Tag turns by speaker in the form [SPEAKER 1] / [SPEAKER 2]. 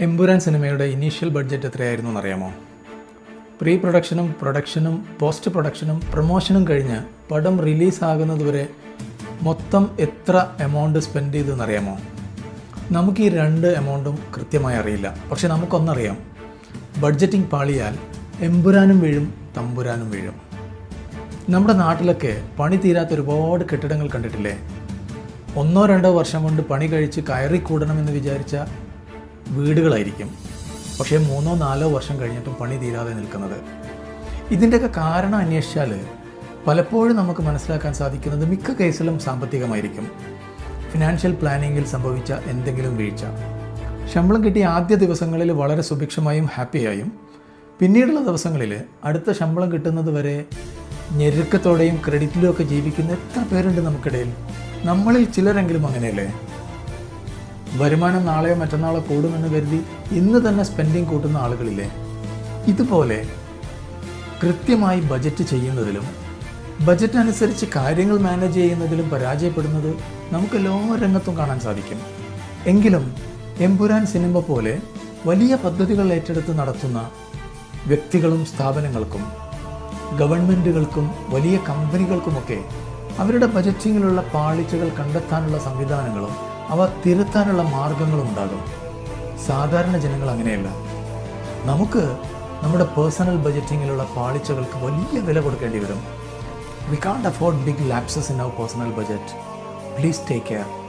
[SPEAKER 1] എമ്പുരാൻ സിനിമയുടെ initial budget എത്രയായിരുന്നു എന്നറിയാമോ? പ്രീ പ്രൊഡക്ഷനും പ്രൊഡക്ഷനും പോസ്റ്റ് പ്രൊഡക്ഷനും പ്രൊമോഷനും കഴിഞ്ഞ് പടം റിലീസാകുന്നതുവരെ മൊത്തം എത്ര എമൗണ്ട് സ്പെൻഡ് ചെയ്തെന്നറിയാമോ നമുക്ക് ഈ രണ്ട് എമൗണ്ടും കൃത്യമായി അറിയില്ല. പക്ഷെ നമുക്കൊന്നറിയാം. ബഡ്ജറ്റിംഗ് പാളിയാൽ എമ്പുരാനും വീഴും തമ്പുരാനും വീഴും. നമ്മുടെ നാട്ടിലൊക്കെ പണി തീരാത്ത ഒരുപാട് കെട്ടിടങ്ങൾ കണ്ടിട്ടില്ലേ? ഒന്നോ രണ്ടോ വർഷം കൊണ്ട് പണി കഴിച്ച് കയറി കൂടണമെന്ന് വിചാരിച്ച വീടുകളായിരിക്കും. പക്ഷേ മൂന്നോ നാലോ വർഷം കഴിഞ്ഞിട്ടും പണി തീരാതെ നിൽക്കുന്നത്. ഇതിന്റെയൊക്കെ കാരണം അന്വേഷിച്ചാൽ പലപ്പോഴും നമുക്ക് മനസ്സിലാക്കാൻ സാധിക്കുന്നത് മിക്ക കേസിലും സാമ്പത്തികമായിരിക്കും. ഫിനാൻഷ്യൽ പ്ലാനിങ്ങിൽ സംഭവിച്ച എന്തെങ്കിലും വീഴ്ച. ശമ്പളം കിട്ടിയ ആദ്യ ദിവസങ്ങളിൽ വളരെ സുഭിക്ഷമായും ഹാപ്പിയായും പിന്നീടുള്ള ദിവസങ്ങളിൽ അടുത്ത ശമ്പളം കിട്ടുന്നത് വരെ ഞെരുക്കത്തോടെയും ക്രെഡിറ്റിലും ഒക്കെ ജീവിക്കുന്ന എത്ര പേരുണ്ട് നമുക്കിടയിൽ? നമ്മളിൽ ചിലരെങ്കിലും അങ്ങനെയല്ലേ? വരുമാനം നാളെയോ മറ്റന്നാളോ കൂടുമെന്ന് കരുതി ഇന്ന് തന്നെ സ്പെൻഡിങ് കൂട്ടുന്ന ആളുകളില്ലേ? ഇതുപോലെ കൃത്യമായി ബജറ്റ് ചെയ്യുന്നതിലും ബജറ്റ് അനുസരിച്ച് കാര്യങ്ങൾ മാനേജ് ചെയ്യുന്നതിലും പരാജയപ്പെടുന്നത് നമുക്ക് എല്ലാ രംഗത്തും കാണാൻ സാധിക്കും. എങ്കിലും എമ്പുരാൻ സിനിമ പോലെ വലിയ പദ്ധതികൾ ഏറ്റെടുത്ത് നടത്തുന്ന വ്യക്തികളും സ്ഥാപനങ്ങൾക്കും ഗവൺമെന്റുകൾക്കും വലിയ കമ്പനികൾക്കുമൊക്കെ അവരുടെ ബജറ്റിങ്ങിലുള്ള പാളിച്ചകൾ കണ്ടെത്താനുള്ള സംവിധാനങ്ങളും അവ തിരുത്താനുള്ള മാർഗങ്ങളും ഉണ്ടാകും സാധാരണ ജനങ്ങൾ അങ്ങനെയല്ല. നമുക്ക് നമ്മുടെ പേഴ്സണൽ ബജറ്റിങ്ങിലുള്ള പാളിച്ചകൾക്ക് വലിയ വില കൊടുക്കേണ്ടി വരും. We can't afford big lapses in our personal budget please take care